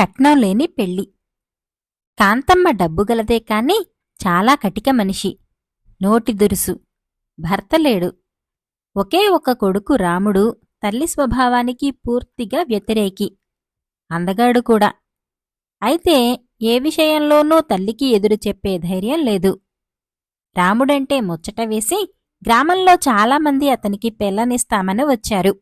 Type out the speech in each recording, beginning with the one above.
కట్నం లేని పెళ్ళి. కాంతమ్మ డబ్బుగలదే కాని చాలా కటిక మనిషి. నోటి దురుసు. భర్త లేడు. ఒకే ఒక కొడుకు రాముడు తల్లి స్వభావానికి పూర్తిగా వ్యతిరేకి. అందగాడు కూడా. అయితే ఏ విషయంలోనూ తల్లికి ఎదురు చెప్పే ధైర్యం లేదు. రాముడంటే ముచ్చట వేసి గ్రామంలో చాలామంది అతనికి పెళ్ళనిస్తామని వచ్చారు.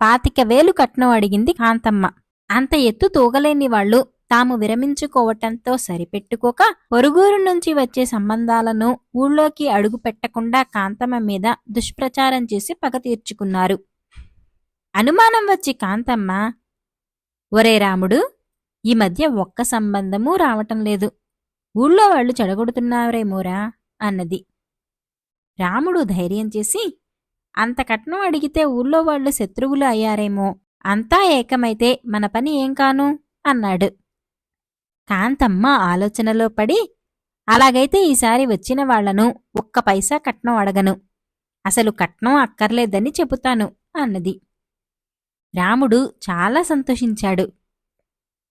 పాతిక వేలు కట్నం అడిగింది కాంతమ్మ. అంత ఎత్తు తూగలేని వాళ్ళు తాము విరమించుకోవటంతో సరిపెట్టుకోక పొరుగురు నుంచి వచ్చే సంబంధాలను ఊళ్ళోకి అడుగు పెట్టకుండా కాంతమ్మ మీద దుష్ప్రచారం చేసి పగ తీర్చుకున్నారు. అనుమానం వచ్చి కాంతమ్మ ఒరే రాముడు ఈ మధ్య ఒక్క సంబంధమూ రావటం లేదు. ఊళ్ళో వాళ్ళు చెడగొడుతున్నారేమోరా అన్నది. రాముడు ధైర్యం చేసి అంత కట్నం అడిగితే ఊళ్ళో వాళ్ళు శత్రువులు అయ్యారేమో అంతా ఏకమైతే మన పని ఏం కాను? అన్నాడు. కాంతమ్మ ఆలోచనలో పడి అలాగైతే ఈసారి వచ్చిన వాళ్ళను ఒక్క పైసా కట్నం అడగను. అసలు కట్నం అక్కర్లేదని చెబుతాను అన్నది. రాముడు చాలా సంతోషించాడు.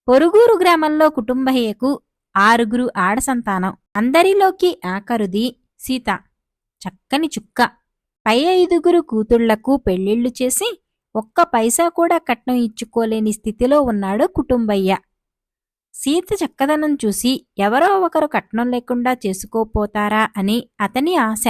పొరుగురు గ్రామంలో కుటుంబయ్యకు ఆరుగురు ఆడసంతానం. అందరిలోకి ఆఖరుది సీత. చక్కని చుక్క. పై ఐదుగురు కూతుళ్ళకు పెళ్ళిళ్ళు చేసి ఒక్క పైసా కూడా కట్నం ఇచ్చుకోలేని స్థితిలో ఉన్నాడు కుటుంబయ్య. సీత చక్కదనం చూసి ఎవరో ఒకరు కట్నం లేకుండా చేసుకోపోతారా అని అతని ఆశ.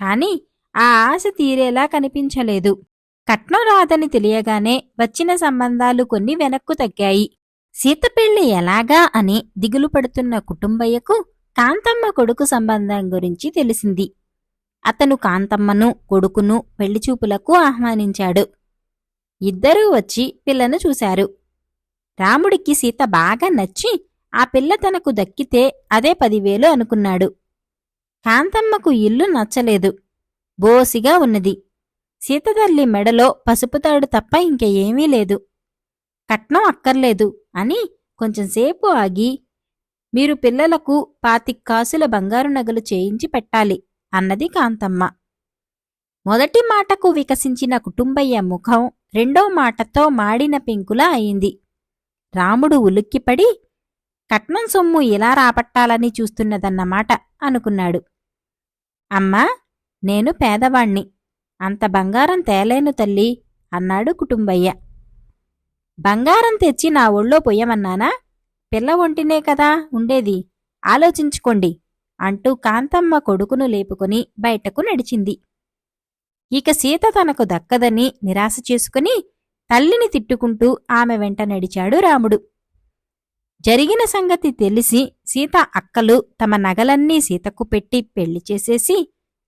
కాని ఆ ఆశ తీరేలా కనిపించలేదు. కట్నం రాదని తెలియగానే వచ్చిన సంబంధాలు కొన్ని వెనక్కు తగ్గాయి. సీత పెళ్ళి ఎలాగా అని దిగులు పడుతున్న కుటుంబయ్యకు కాంతమ్మ కొడుకు సంబంధం గురించి తెలిసింది. అతను కాంతమ్మను కొడుకును పెళ్ళిచూపులకు ఆహ్వానించాడు. ఇద్దరూ వచ్చి పిల్లను చూశారు. రాముడికి సీత బాగా నచ్చి ఆ పిల్ల తనకు దక్కితే అదే పదివేలు అనుకున్నాడు. కాంతమ్మకు ఇల్లు నచ్చలేదు. బోసిగా ఉన్నది. సీతతల్లి మెడలో పసుపుతాడు తప్ప ఇంక ఏమీ లేదు. కట్నం అక్కర్లేదు అని కొంచెంసేపు ఆగి మీరు పిల్లలకు పాతిక్కాసుల బంగారు నగలు చేయించి పెట్టాలి అన్నది కాంతమ్మ. మొదటి మాటకు వికసించిన కుటుంబయ్య ముఖం రెండో మాటతో మాడిన పెంకుల అయింది. రాముడు ఉలిక్కిపడి కట్నం సొమ్ము ఇలా రాపట్టాలని చూస్తున్నదన్నమాట అనుకున్నాడు. అమ్మా నేను పేదవాణ్ణి. అంత బంగారం తేలేను తల్లి అన్నాడు కుటుంబయ్య. బంగారం తెచ్చి నా ఒళ్ళో పొయ్యమన్నానా పిల్ల ఒంటినే కదా ఉండేది. ఆలోచించుకోండి అంటూ కాంతమ్మ కొడుకును లేపుకొని బయటకు నడిచింది. ఇక సీత తనకు దక్కదని నిరాశ చేసుకుని తల్లిని తిట్టుకుంటూ ఆమె వెంట నడిచాడు రాముడు. జరిగిన సంగతి తెలిసి సీత అక్కలు తమ నగలన్నీ సీతకు పెట్టి పెళ్ళి చేసేసి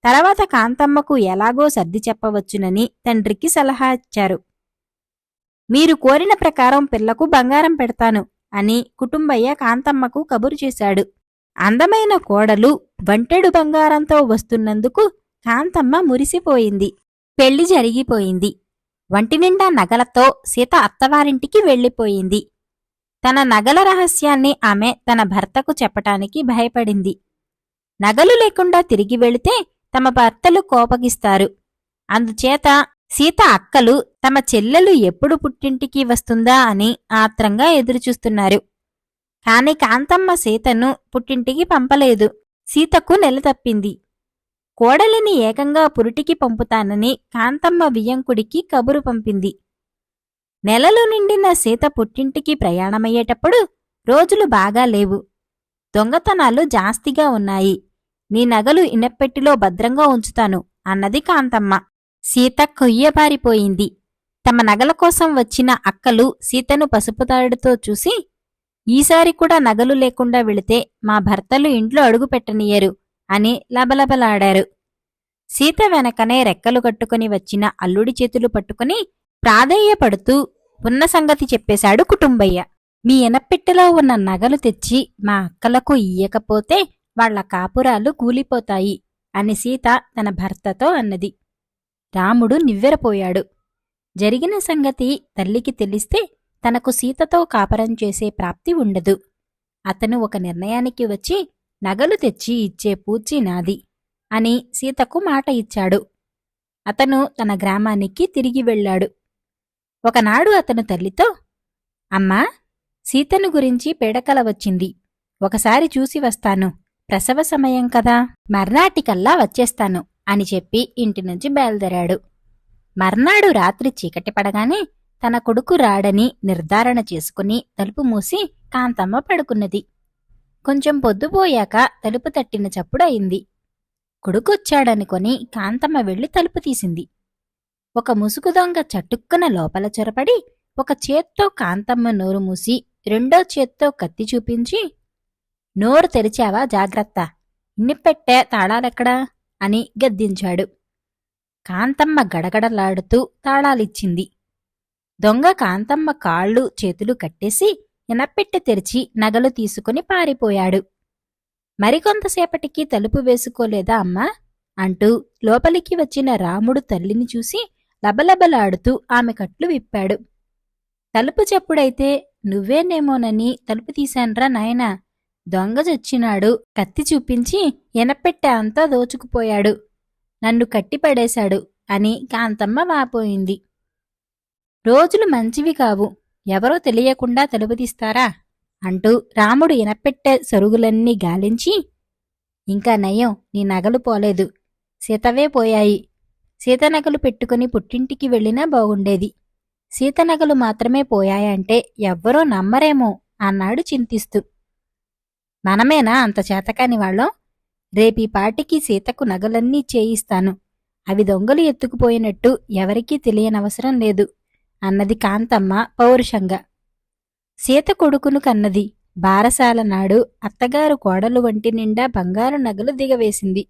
తర్వాత కాంతమ్మకు ఎలాగో సర్ది చెప్పవచ్చునని తండ్రికి సలహా ఇచ్చారు. మీరు కోరిన ప్రకారం పిల్లకు బంగారం పెడతాను అని కుటుంబయ్య కాంతమ్మకు కబురు చేశాడు. అందమైన కోడలు వంటెడు బంగారంతో వస్తున్నందుకు కాంతమ్మ మురిసిపోయింది. పెళ్ళి జరిగిపోయింది. వంటినిండా నగలతో సీత అత్తవారింటికి వెళ్ళిపోయింది. తన నగల రహస్యాన్ని ఆమె తన భర్తకు చెప్పటానికి భయపడింది. నగలు లేకుండా తిరిగి వెళితే తమ భర్తలు కోపగిస్తారు. అందుచేత సీత అక్కలు తమ చెల్లెలు ఎప్పుడు పుట్టింటికి వస్తుందా అని ఆత్రంగా ఎదురుచూస్తున్నారు. కాని కాంతమ్మ సీతను పుట్టింటికి పంపలేదు. సీతకు నెల తప్పింది. కోడలిని ఏకంగా పురిటికి పంపుతానని కాంతమ్మ వియ్యంకుడికి కబురు పంపింది. నెలలు నిండిన సీత పుట్టింటికి ప్రయాణమయ్యేటప్పుడు రోజులు బాగా లేవు. దొంగతనాలు జాస్తిగా ఉన్నాయి. నీ నగలు ఇనప్పెట్టిలో భద్రంగా ఉంచుతాను అన్నది కాంతమ్మ. సీత కొయ్యబారిపోయింది తమ నగల కోసం వచ్చిన అక్కలు సీతను పసుపుతాడుతో చూసి ఈసారి కూడా నగలు లేకుండా వెళితే మా భర్తలు ఇంట్లో అడుగుపెట్టనియ్యరు అని లబలబలాడారు. సీత వెనకనే రెక్కలు కట్టుకుని వచ్చిన అల్లుడి చేతులు పట్టుకుని ప్రాధేయపడుతూ ఉన్న సంగతి చెప్పేశాడు కుటుంబయ్య. మీ ఎనపెట్టెలో ఉన్న నగలు తెచ్చి మా అక్కలకు ఇయ్యకపోతే వాళ్ళ కాపురాలు కూలిపోతాయి అని సీత తన భర్తతో అన్నది. రాముడు నివ్వెరపోయాడు. జరిగిన సంగతి తల్లికి తెలిస్తే తనకు సీతతో కాపరం చేసే ప్రాప్తి ఉండదు. అతను ఒక నిర్ణయానికి వచ్చి నగలు తెచ్చి ఇచ్చే పూచి నాది అని సీతకు మాట ఇచ్చాడు. అతను తన గ్రామానికి తిరిగి వెళ్ళాడు. ఒకనాడు అతను తల్లితో అమ్మా సీతను గురించి పీడకల వచ్చింది. ఒకసారి చూసి వస్తాను. ప్రసవ సమయం కదా. మర్నాటికల్లా వచ్చేస్తాను అని చెప్పి ఇంటి నుంచి బయలుదేరాడు. మర్నాడు రాత్రి చీకటి పడగానే తన కొడుకు రాడని నిర్ధారణ చేసుకుని తలుపు మూసి కాంతమ్మ పడుకున్నది. కొంచెం పొద్దుపోయాక తలుపు తట్టిన చప్పుడు అయింది. కొడుకొచ్చాడనుకొని కాంతమ్మ వెళ్ళి తలుపు తీసింది. ఒక ముసుగు దొంగ చటుక్కున లోపల చొరపడి ఒక చేత్తో కాంతమ్మ నోరు మూసి రెండో చేత్తో కత్తి చూపించి నోరు తెరిచావా జాగ్రత్త. నిప్పెట్టే తాళాలెక్కడా? అని గద్దించాడు. కాంతమ్మ గడగడలాడుతూ తాళాలిచ్చింది. దొంగ కాంతమ్మ కాళ్ళు చేతులు కట్టేసి ఎనపెట్టె తెరిచి నగలు తీసుకుని పారిపోయాడు. మరికొంతసేపటికి తలుపు వేసుకోలేదా అమ్మా? అంటూ లోపలికి వచ్చిన రాముడు తల్లిని చూసి లబలబలాడుతూ ఆమె కట్లు విప్పాడు. తలుపు చెప్పుడైతే నువ్వేనేమోనని తలుపు తీశాన్రా నాయనా. దొంగజొచ్చినాడు కత్తి చూపించి ఎనపెట్టె అంతా దోచుకుపోయాడు. నన్ను కట్టిపడేశాడు అని కాంతమ్మ వాపోయింది. రోజులు మంచివి కావు. ఎవరో తెలియకుండా తలుపు తీస్తారా అంటూ రాముడు ఇనపెట్టె సరుగులన్నీ గాలించి ఇంకా నయం నీ నగలు పోలేదు. సీతవే పోయాయి. సీత నగలు పెట్టుకుని పుట్టింటికి వెళ్ళినా బాగుండేది. సీత నగలు మాత్రమే పోయాయంటే ఎవ్వరూ నమ్మరేమో అన్నాడు చింతిస్తూ. మనమేనా అంత చేతకాని వాళ్ళం? రేపీ పాటికి సీతకు నగలన్నీ చేయిస్తాను. అవి దొంగలు ఎత్తుకుపోయినట్టు ఎవరికీ తెలియనవసరం లేదు. అన్నది కాంతమ్మ పౌరుషంగా. సీత కొడుకును కన్నది బారసాల నాడు అత్తగారు కోడలు వంటి నిండా బంగారు నగలు దిగవేసింది.